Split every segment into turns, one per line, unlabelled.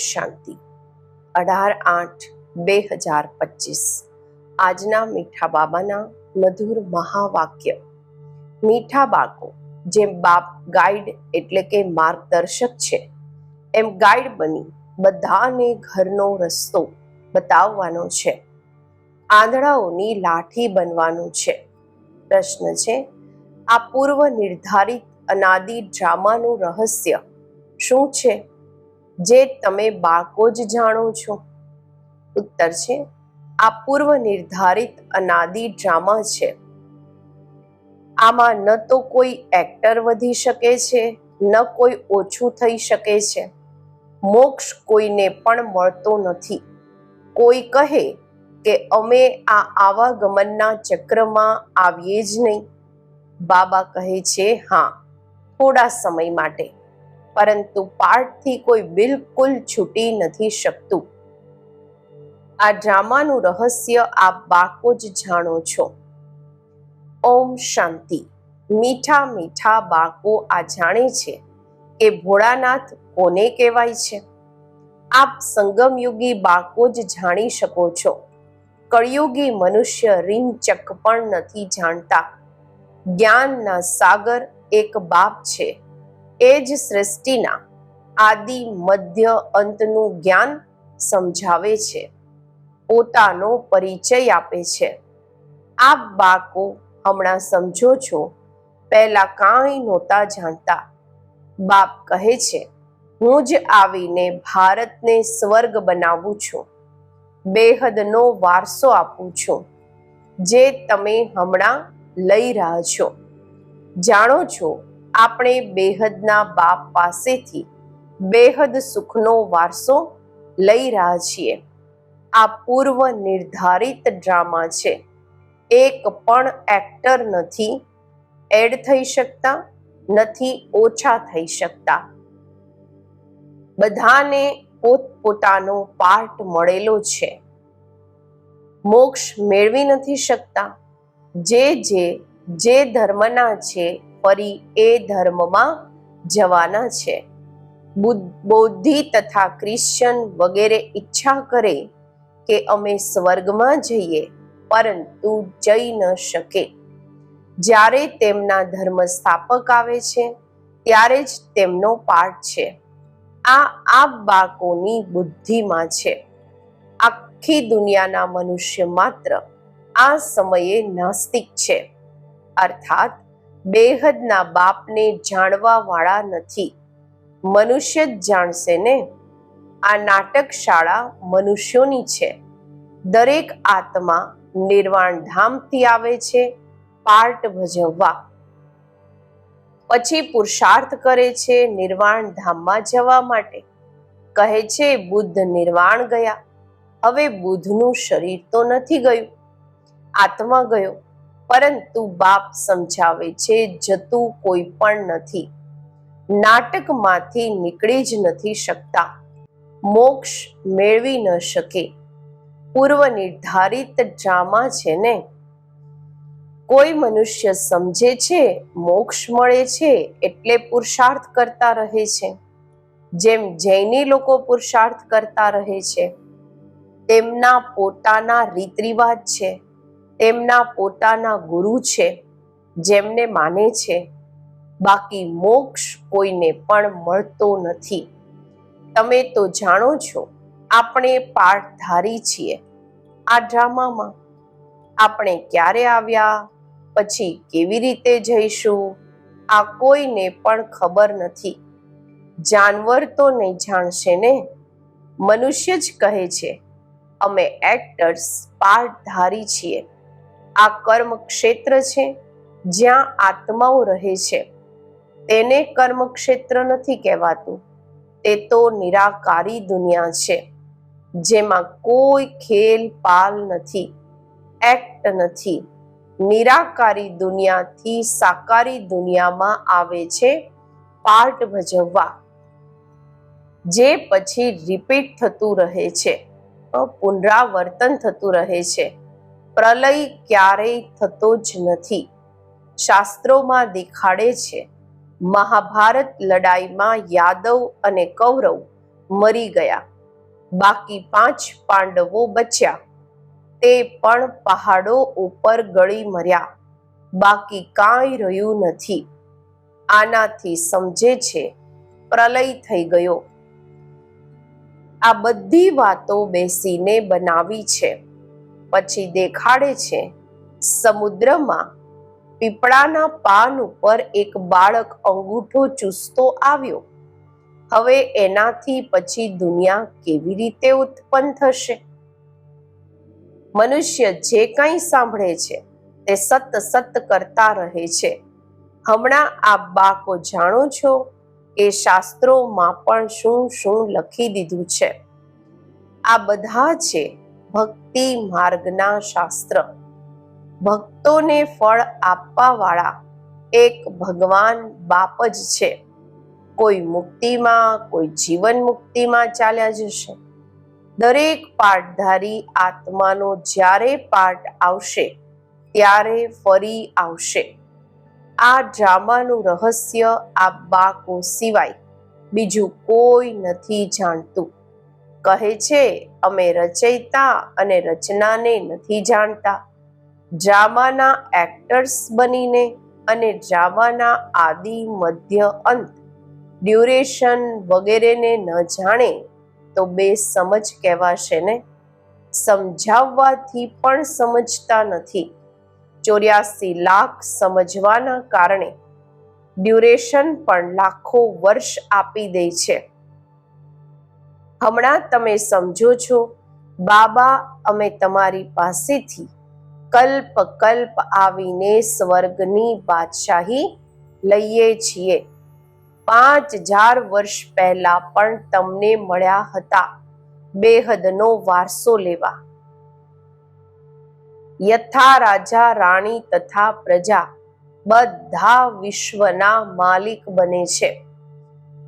શાંતિ. અઢાર આઠ બે હજાર પચીસ. આજના મીઠા બાબાના મધુર મહાવાક્ય. મીઠા બાળકો, જેમ બાપ ગાઈડ એટલે કે માર્ગદર્શક છે, એમ ગાઈડ બની બધાને ઘરનો રસ્તો બતાવવાનો છે. આંધળાઓની લાઠી બનવાનું છે. પ્રશ્ન છે, આ પૂર્વ નિર્ધારિત અનાદિ ડ્રામાનું રહસ્ય શું છે? જે તમે બાળકો જ જાણો છો. ઉત્તર છે, આ પૂર્વ નિર્ધારિત અનાદિ ડ્રામા છે. આમાં ન તો કોઈ એક્ટર વધી શકે છે, ન કોઈ ઓછું થઈ શકે છે. મોક્ષ કોઈને પણ મળતો નથી. કોઈ કહે કે અમે આ આવાગમનના ચક્રમાં આવીએ જ નહીં. બાબા કહે છે, હા, થોડા સમય માટે. પરંતુ પાઠથી કોઈ બિલકુલ છૂટી નથી શકતું. આ ડ્રામાનું રહસ્ય આપ બાળકો જ જાણો છો. ઓમ શાંતિ. મીઠા મીઠા બાળકો આ જાણે છે કે ભોળાનાથ કોને કહેવાય છે? આપ સંગમયુગી બાળકો જ જાણી શકો છો. કળિયુગી મનુષ્ય રીંચક પણ નથી જાણતા. જ્ઞાનના સાગર એક બાપ છે. એ જ સૃષ્ટિના આદિ, મધ્ય અંતનું જ્ઞાન સમજાવે છે. પોતાનો પરિચય આપે છે. આપ બાળકો હમણાં સમજો છો, પહેલા કાંઈ નહોતા જાણતા. બાપ કહે છે, હું જ આવીને ભારતને સ્વર્ગ બનાવું છું. બેહદનો વારસો આપું છું, જે તમે હમણાં લઈ રહ્યા છો. જાણો છો આપણે બેહદના બાપ પાસેથી બેહદ સુખનો વારસો લઈ રહ્યા છીએ. આ પૂર્વ નિર્ધારિત ડ્રામા છે. એક પણ એક્ટર નથી, એડ થઈ શકતા નથી, ઓછા થઈ શકતા. બધાને પોતપોતાનો પાર્ટ મળેલો છે. મોક્ષ મેળવી નથી શકતા. જે જે જે ધર્મના છે ફરી એ ધર્મમાં જવાના છે. બૌદ્ધિ તથા ક્રિશ્ચન વગેરે ઈચ્છા કરે કે અમે સ્વર્ગમાં જઈએ, પરંતુ જઈ ન શકે. જ્યારે તેમના ધર્મ સ્થાપક આવે છે, ત્યારે જ તેમનો પાઠ છે. આ આ બાળકોની બુદ્ધિમાં છે. આખી દુનિયાના મનુષ્ય માત્ર આ સમયે નાસ્તિક છે. અર્થાત બેહદના બાપને જાણવા વાળા નથી. મનુષ્ય જ જાણશે ને? આ નાટક શાળા મનુષ્યોની છે. દરેક આત્મા નિર્વાણ ધામથી આવે છે, પાર્ટ ભજવવા. પછી પુરુષાર્થ કરે છે, નિર્વાણ ધામમાં જવા માટે. કહે છે, બુદ્ધ નિર્વાણ ગયા. હવે બુદ્ધનું શરીર તો નથી ગયું. આત્મા ગયો. પરંતુ બાપ સમજાવે છે, જતું કોઈ પણ નથી. નાટકમાંથી નીકળી જ નથી શકતા. મોક્ષ મેળવી ન શકે. પૂર્વ નિર્ધારિત ડ્રામા છે ને? કોઈ મનુષ્ય સમજે છે, મોક્ષ મળે છે, એટલે પુરુષાર્થ કરતા રહે છે. જેમ જૈની લોકો પુરુષાર્થ કરતા રહે છે, તેમના પોતાના રીત રિવાજ છે. તેમના પોતાના ગુરુ છે, જેમને માને છે. બાકી મોક્ષ કોઈને પણ મળતો નથી. તમે તો જાણો છો, આપણે પાઠધારી છીએ. આ ડ્રામામાં આપણે ક્યારે આવ્યા, પછી કેવી રીતે જઈશું, આ કોઈને પણ ખબર નથી. જાનવર તો નહીં જાણશે ને? મનુષ્ય જ કહે છે, અમે એક્ટર્સ પાઠધારી છીએ. આ કર્મ ક્ષેત્ર છે, જ્યાં આત્માઓ રહે છે. તેને કર્મ ક્ષેત્ર નથી કહેવાતું. તે તો નિરાકારી દુનિયા છે, જેમાં કોઈ ખેલ પાલ નથી, એક્ટ નથી. નિરાકારી દુનિયાથી સાકારી દુનિયામાં આવે છે પાર્ટ ભજવવા, જે પછી રિપીટ થતું રહે છે, પુનરાવર્તન થતું રહે છે. પ્રલય ક્યારેય થતો જ નથી. શાસ્ત્રોમાં દેખાડે છે, મહાભારત લડાઈમાં યાદવ અને કૌરવ મરી ગયા. બાકી પાંચ પાંડવો બચ્યા. તે પણ પહાડો ઉપર ગળી મર્યા. બાકી કાંઈ રહ્યું નથી. આનાથી સમજે છે, પ્રલય થઈ ગયો. આ બધી વાતો બેસીને બનાવી છે. પછી દેખાડે છે, સમુદ્રમાં પીપળાના પાન ઉપર એક બાળક અંગૂઠો ચૂસતો આવ્યો. હવે એનાથી પછી દુનિયા કેવી રીતે ઉત્પન્ન થશે? મનુષ્ય જે કંઈ સાંભળે છે, તે સત સત કરતા રહે છે. હમણાં આ બાકો જાણો છો કે શાસ્ત્રોમાં પણ શું શું લખી દીધું છે. આ બધા છે ભક્તિ માર્ગના શાસ્ત્ર. ભક્તોને ફળ આપવા વાળા એક ભગવાન બાપ જ છે. કોઈ મુક્તિમાં, કોઈ જીવન મુક્તિમાં ચાલ્યા જશે. દરેક પાઠધારી આત્માનો જ્યારે પાઠ આવશે, ત્યારે ફરી આવશે. આ ડ્રામાનું રહસ્ય આ બાકો સિવાય બીજું કોઈ નથી જાણતું. કહે છે, અમે રચયિતા અને રચનાને નથી જાણતા. ડ્રામાના એક્ટર્સ બનીને અને ડ્રામાના આદિ મધ્ય અંત ડ્યુરેશન વગેરેને ન જાણે તો બે સમજ કહેવાશે ને? સમજાવવાથી પણ સમજતા નથી. ચોર્યાસી લાખ સમજવાના કારણે ડ્યુરેશન પણ લાખો વર્ષ આપી દે છે. હમણાં તમે સમજો છો, બાબા અમે તમારી પાસેથી કલ્પ કલ્પ આવીને સ્વર્ગની બાદશાહી લઈએ છીએ. પાંચ હજાર વર્ષ પહેલા પણ તમને મળ્યા હતા, બેહદનો વારસો લેવા. યથા રાજા, રાણી તથા પ્રજા બધા વિશ્વના માલિક બને છે.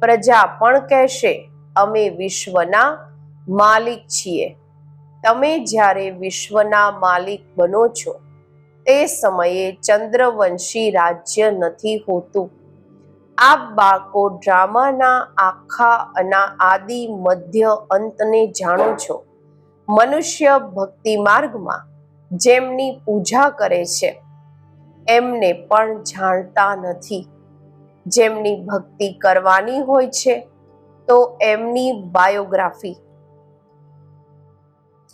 પ્રજા પણ કહેશે અમે વિશ્વના માલિક છીએ. તમે જ્યારે વિશ્વના માલિક બનો છો, તે સમયે ચંદ્રવંશી રાજ્ય નથી હોતું. આ બાળકો ડ્રામાના આખા અના આદિ મધ્ય અંતને જાણો છો. મનુષ્ય ભક્તિ માર્ગમાં જેમની પૂજા કરે છે, એમને પણ જાણતા નથી. જેમની ભક્તિ કરવાની હોય છે તો એમની બાયોગ્રાફી.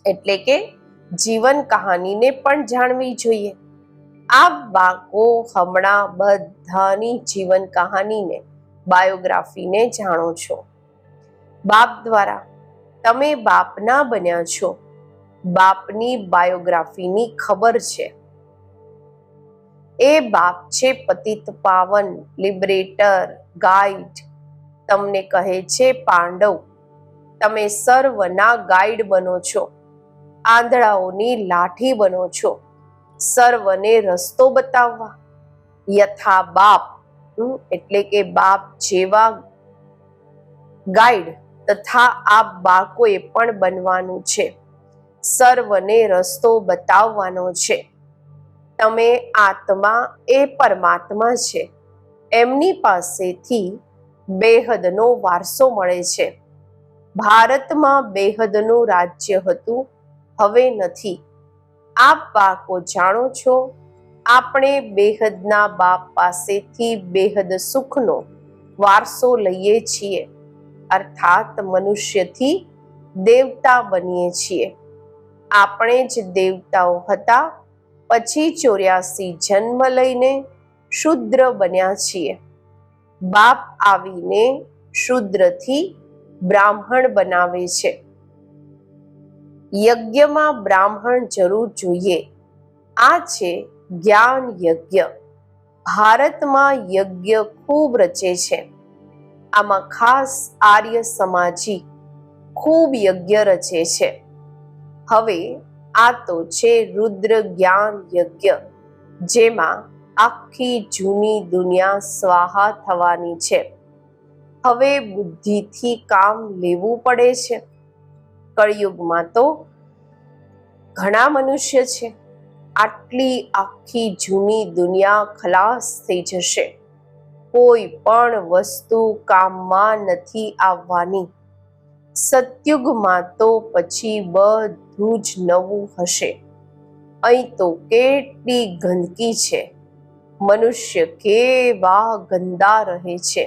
એટલે કે જીવન કહાનીને પણ જાણવી જોઈએ. આ બાળકો હમણાં બધાની જીવન કહાનીને, બાયોગ્રાફીને જાણો છો. બાપ દ્વારા તમે બાપના બન્યા છો. બાપની બાયોગ્રાફીની ખબર છે. એ બાપ છે પતિત પાવન, લિબરેટર, ગાઈડ તમને કહે છે, પાંડવ, તમે સર્વના ગાઈડ બનો છો, આંધળાઓની લાઠી બનો છો, સર્વને રસ્તો બતાવવા. યથા બાપ એટલે કે બાપ જેવા ગાઈડ તથા આ બાળકોએ પણ બનવાનું છે. સર્વને રસ્તો બતાવવાનો છે. તમે આત્મા એ પરમાત્મા છે. એમની પાસેથી બેહદનો વારસો મળે છે. ભારતમાં બેહદનું રાજ્ય હતું, હવે નથી. આપ પાકો જાણો છો, આપણે બેહદના બાપ પાસેથી બેહદ સુખનો વારસો લઈએ છીએ. અર્થાત મનુષ્યથી દેવતા બનીએ છીએ. આપણે જ દેવતાઓ હતા, પછી ચોર્યાસી જન્મ લઈને શુદ્ર બન્યા છીએ. બાપ આવીને શુદ્રથી બ્રાહ્મણ બનાવે છે. યજ્ઞમાં બ્રાહ્મણ જરૂર જોઈએ. આ છે જ્ઞાન યજ્ઞ. ભારતમાં યજ્ઞ ખૂબ રચે છે. આમાં ખાસ આર્ય સમાજી ખૂબ યજ્ઞ રચે છે. હવે આ તો છે રુદ્ર જ્ઞાન યજ્ઞ, જેમાં આખી જૂની દુનિયા સ્વાહા થવાની છે. હવે બુદ્ધિથી કામ લેવું પડે છે. કળિયુગમાં તો ઘણા મનુષ્ય છે. આટલી આખી જૂની દુનિયા ખલાસ થઈ જશે. કોઈ પણ વસ્તુ કામમાં નથી આવવાની. સતયુગમાં તો પછી બધું જ નવું હશે. અહીં તો કેટલી ગંદકી છે. મનુષ્ય કેવા ગંદા રહે છે.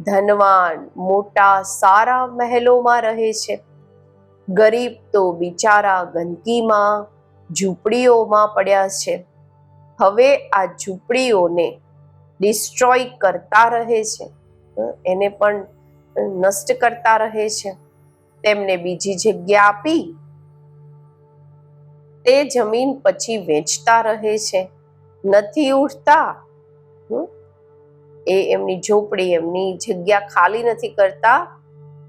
ધનવાન મોટા સારા મહેલોમાં રહે છે. ગરીબ તો બિચારા ગંદકીમાં, ઝૂંપડીઓમાં પડ્યા છે. હવે આ ઝૂંપડીઓને ડિસ્ટ્રોય કરતા રહે છે. એને પણ નષ્ટ કરતા રહે છે. તેમને બીજી જગ્યા આપી, તે જમીન પછી વેચતા રહે છે. નથી ઉઠતા? એ એમની ઝોપડી, એમની જગ્યા ખાલી નથી કરતા,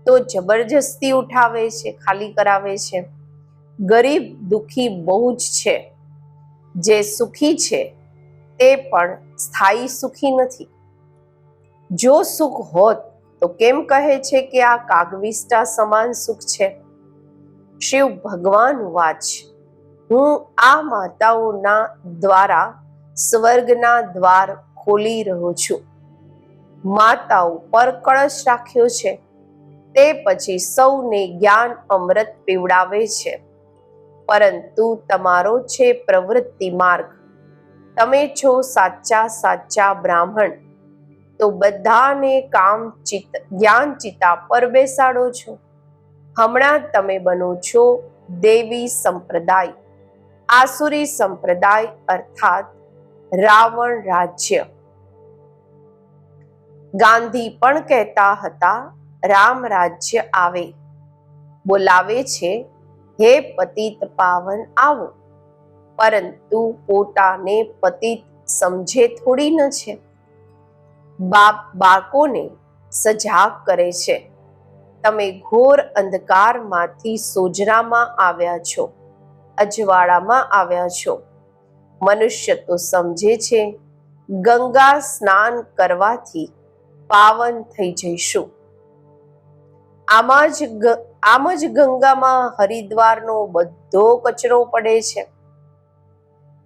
તો જબરજસ્તી ઉઠાવે છે, ખાલી કરાવે છે. ગરીબ દુખી બહુ જ છે. જે સુખી છે, તે પણ સ્થાયી સુખી નથી. જો સુખ હોત, તો કેમ કહે છે કે આ કાગવિષ્ટા સમાન સુખ છે? શિવ ભગવાન વાચ. હું આ માતાઓના દ્વારા સ્વર્ગના દ્વાર ખોલી રહ્યો છું. માતાઓ પર કળશ રાખ્યો છે. તે પછી સૌને જ્ઞાન અમૃત પીવડાવે છે. પરંતુ તમારો છે પ્રવૃત્તિ માર્ગ. તમે છો સાચા સાચા બ્રાહ્મણ. તો બધાને કામ ચિત જ્ઞાન ચિતા પર બેસાડો છો. હમણાં તમે બનો છો દેવી સંપ્રદાય. આસુરી સંપ્રદાય અર્થાત રાવણ રાજ્ય. ગાંધી પણ કહેતા હતા, રામ રાજ્ય આવે. બોલાવે છે, હે પતિત પાવન, આવો. પરંતુ પોતાને પતિત સમજે થોડી ન છે. બાપ બાળકોને સજાગ કરે છે. તમે ઘોર અંધકારમાંથી સોજરામાં આવ્યા છો, અજવાળામાં આવ્યા છો. મનુષ્ય તો સમજે છે, ગંગા સ્નાન કરવાથી પાવન થઈ જઈશું. આમાં જ ગંગામાં હરિદ્વારનો બધો કચરો પડે છે.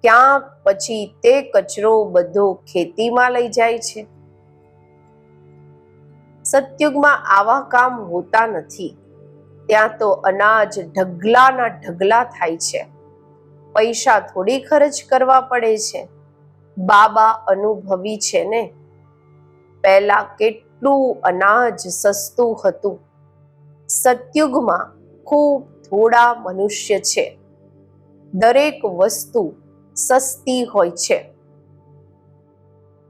ક્યાંક પછી તે કચરો બધો ખેતીમાં લઈ જાય છે. સતયુગમાં આવા કામ હોતા નથી. ત્યાં તો અનાજ ઢગલાના ઢગલા થાય છે. પૈસા થોડી ખર્ચ કરવા પડે છે. બાબા અનુભવી છે ને? પહેલા કેટલું અનાજ સસ્તું હતું. સતયુગમાં ખૂબ થોડા મનુષ્ય છે. દરેક વસ્તુ સસ્તી હોય છે.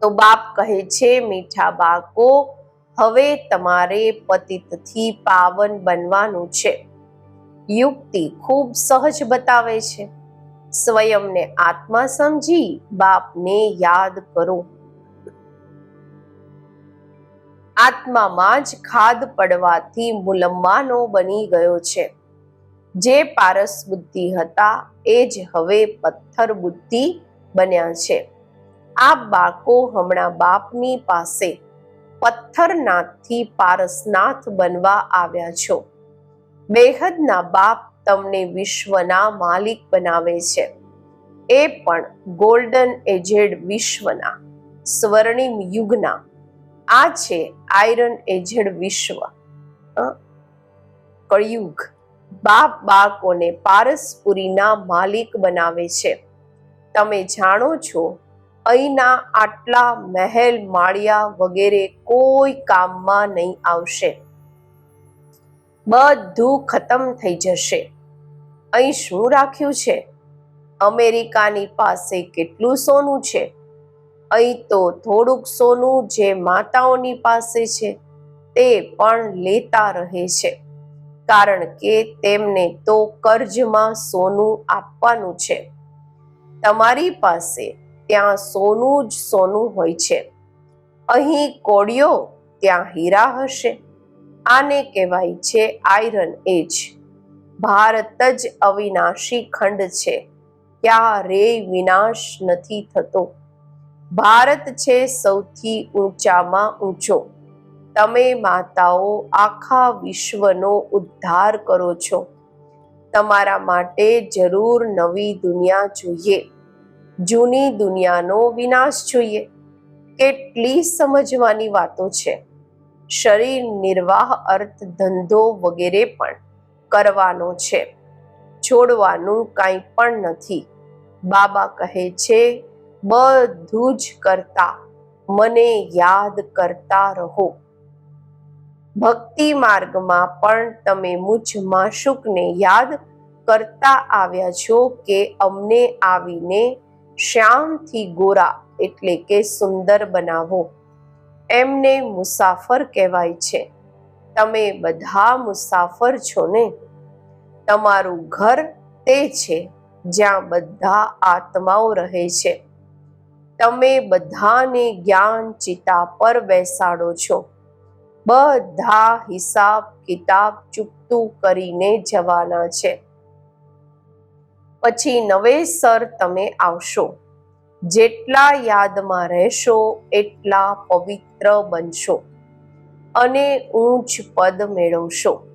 તો બાપ કહે છે, મીઠા બાળકો, હવે તમારે પતિતથી પાવન બનવાનું છે. યુક્તિ ખૂબ સહજ બતાવે છે. સ્વયંને આત્મા સમજી બાપને યાદ કરો. આત્મામાં જ ખાદ પડવાથી મુલમ્માનો બની ગયો છે. જે પારસ બુદ્ધિ હતા એ જ હવે પથ્થર બુદ્ધિ બન્યા છે. આ બાળકો હમણાં બાપની પાસે પથ્થરનાથથી પારસનાથ બનવા આવ્યા છો. બેહદના બાપ તમને વિશ્વના માલિક બનાવે છે. એ પણ ગોલ્ડન એજેડ વિશ્વના, સ્વર્ણિમ યુગના. આ છે આયરન એજેડ વિશ્વ? કળિયુગ. બાપ બાળકોને પારસપુરીના માલિક બનાવે છે. તમે જાણો છો, અહીંના આટલા મહેલ માળિયા વગેરે કોઈ કામમાં નહીં આવશે. બધું ખતમ થઈ જશે. અહીં શું રાખ્યું છે? અમેરિકાની પાસે કેટલું સોનું છે? અહીં તો થોડુંક સોનું જે માતાઓની પાસે છે, તે પણ લેતા રહે છે. કારણ કે તેમને તો કર્જમાં સોનું આપવાનું છે. તમારી પાસે ત્યાં સોનું જ સોનું હોય છે. અહીં કોડિયો ત્યાં હીરા હશે. આને કહેવાય છે આયરન એજ ભારત જ અવિનાશી ખંડ છે. ક્યારેય વિનાશ નથી થતો. ભારત છે સૌથી ઊંચામાં ઊંચો. તમે માતાઓ આખા વિશ્વનો ઉદ્ધાર કરો છો. તમારા માટે જરૂર નવી દુનિયા જોઈએ. જૂની દુનિયાનો વિનાશ જોઈએ. કેટલી સમજવાની વાતો છે. શરીર નિર્વાહ, અર્થ, ધંધો વગેરે પણ કરવાનો છે. છોડવાનું કાંઈ પણ નથી. બાબા કહે છે, બધું જ કરતા, મને યાદ કરતા રહો. ભક્તિ માર્ગમાં પણ તમે મુજ માશુકને યાદ કરતા આવ્યા છો કે અમને આવીને શ્યામથી ગોરા એટલે કે સુંદર બનાવો. એમને મુસાફર કહેવાય છે. તમે બધા મુસાફર છો ને? તમારું ઘર તે છે જ્યાં બધા આત્માઓ રહે છે. તમે બધાને જ્ઞાન ચિતા પર બેસાડો છો. બધા હિસાબ કિતાબ ચૂકતું કરીને જવાના છે. પછી નવેસર તમે આવશો. જેટલા યાદમાં રહેશો, એટલા પવિત્ર બનશો અને ઊંચ પદ મેળવશો.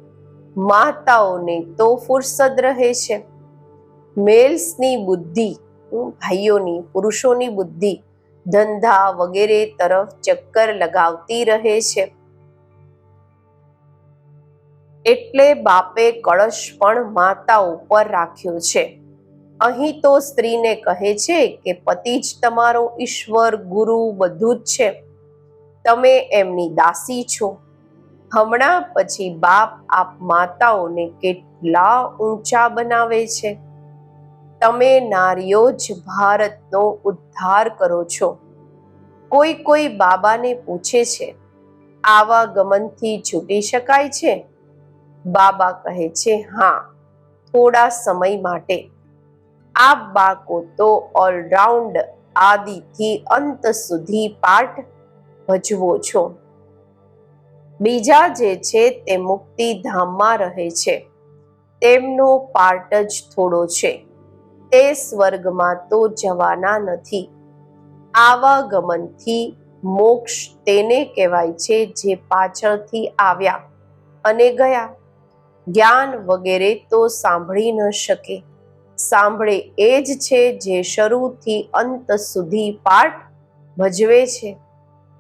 માતાઓને તો ફુરસદ રહે છે. મેલ્સની બુદ્ધિ ભાઈઓની, પુરુષોની બુદ્ધિ, ધંધા વગેરે તરફ ચક્કર લગાવતી રહે છે. એટલે બાપે કળશ પણ માતા ઉપર રાખ્યો છે. અહીં તો સ્ત્રીને કહે છે કે પતિ જ તમારો ઈશ્વર, ગુરુ બધું જ છે. તમે એમની દાસી છો. હમણાં પછી બાપ આપ માતાઓને કેટલા ઊંચા બનાવે છે. તમે નારીઓ જ ભારતનો ઉદ્ધાર કરો છો. કોઈ કોઈ બાબાને પૂછે છે, આવા ગમનથી છૂટી શકાય છે? બાબા કહે છે, હા, થોડા સમય માટે. આપ બાકો તો ઓલરાઉન્ડ આદિથી અંત સુધી પાઠ ભજવો છો. બીજા જે છે તે મુક્તિધામમાં રહે છે. તેમનો પાર્ટ જ થોડો છે. તે સ્વર્ગમાં તો જવાના નથી. આવાગમનથી મોક્ષ તેને કહેવાય છે જે પાછળથી આવ્યા અને ગયા. જ્ઞાન વગેરે તો સાંભળી ન શકે. સાંભળે એ જ છે જે શરૂથી અંત સુધી પાઠ ભજવે છે.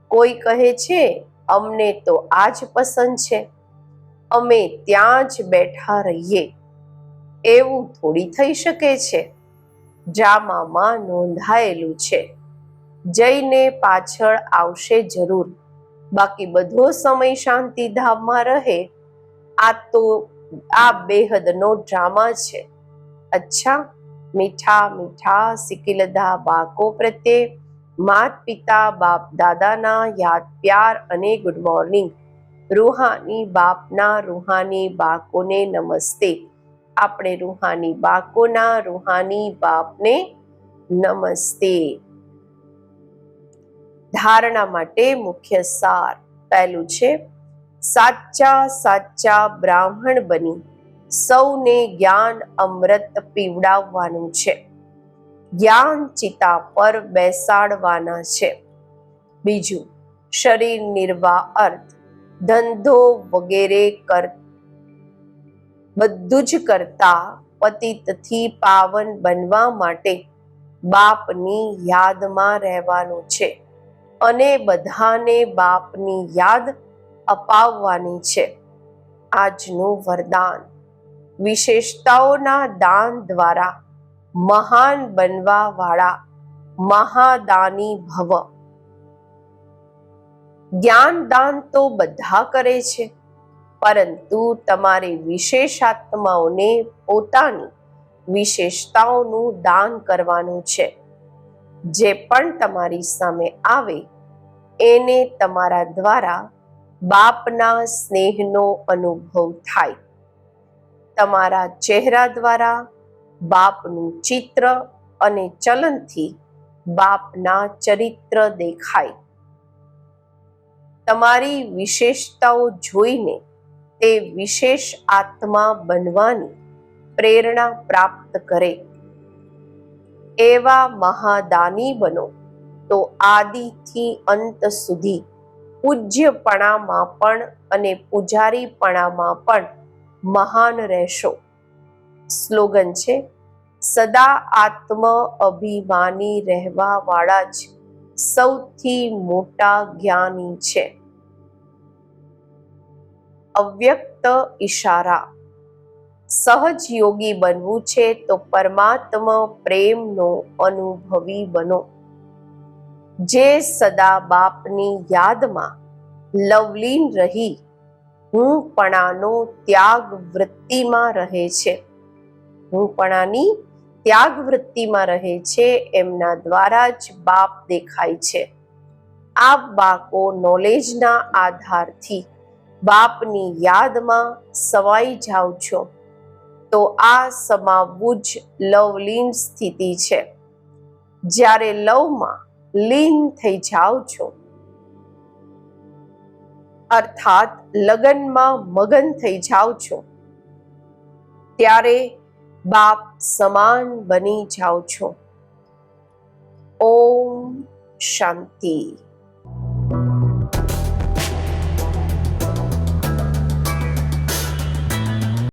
કોઈ કહે છે, અમને તો આ જ પસંદ છે. અમે ત્યાં જ બેઠા રહીએ. એવું થોડી થઈ શકે છે. જામામાં નોંધાયેલું છે. જઈને પાછળ આવશે જરૂર. બાકી બધો સમય શાંતિધામમાં રહે. આ તો, આ બેહદનો ડ્રામા છે. અચ્છા, મીઠા મીઠા સિકિલદા બાકો પ્રત્યે માત પિતા બાપ દાદાના યાદ, પ્યાર અને ગુડ મોર્નિંગ રૂહાની બાપના રૂહાની બાકોને નમસ્તે. આપણે રૂહાની બાકોના રૂહાની બાપને નમસ્તે. ધારણા માટે મુખ્ય સાર પહેલું છે, સાચા સાચા બ્રાહ્મણ બની. સૌને જ્ઞાન અમૃત પીવડાવવાનું છે. જ્ઞાન ચિતા પર બેસાડવાના છે. બીજું, શરીર નિર્વાહ અર્થ, ધંધો વગેરે કર, બધું જ કરતા પતિતથી પાવન બનવા માટે બાપની યાદમાં રહેવાનું છે અને બધાને બાપની યાદ અપાવવાની છે. આજનું વરદાન. વિશેષતાઓના દાન દ્વારા મહાન બનવા વાળા મહાદાની ભવ. જ્ઞાન દાન તો બધા કરે છે, પરંતુ તમારે વિશેષાત્માઓને પોતાની વિશેષતાઓનું દાન કરવાનું છે. જે પણ તમારી સામે આવે, એને તમારા દ્વારા બાપના સ્નેહનો અનુભવ થાય. તમારા ચહેરા દ્વારા બાપનું ચિત્ર અને ચલનથી બાપના ચરિત્ર દેખાય. તમારી વિશેષતાઓ જોઈને તે વિશેષ આત્મા બનવાની પ્રેરણા પ્રાપ્ત કરે. એવા મહાદાની બનો તો આદિથી અંત સુધી પૂજ્યપણામાં પણ અને પૂજારીપણામાં પણ મહાન રહેશો. સ્લોગન છે, સદા આત્મ અભિમાની રહેવા વાળા જ સૌથી મોટા જ્ઞાની છે. અવ્યક્ત ઈશારા. સહજ યોગી બનવું છે તો પરમાત્મા પ્રેમનો અનુભવી બનો. જે સદા બાપની યાદમાં લવલીન રહી હું પણાનો ત્યાગ વૃત્તિમાં રહે છે. હુંપણાની ત્યાગ વૃત્તિમાં રહે છે, એમના દ્વારા જ બાપ દેખાય છે. આ બાકો નોલેજના આધારથી બાપની યાદમાં સવાઈ જાઓ છો. તો આ સમાવવું જ લવલીન સ્થિતિ છે. જ્યારે લવમાં લીન થઈ જાઓ છો અર્થાત લગનમાં મગન થઈ જાઓ છો. ત્યારે બાપ સમાન બની જાઓ છો. ઓમ શાંતિ.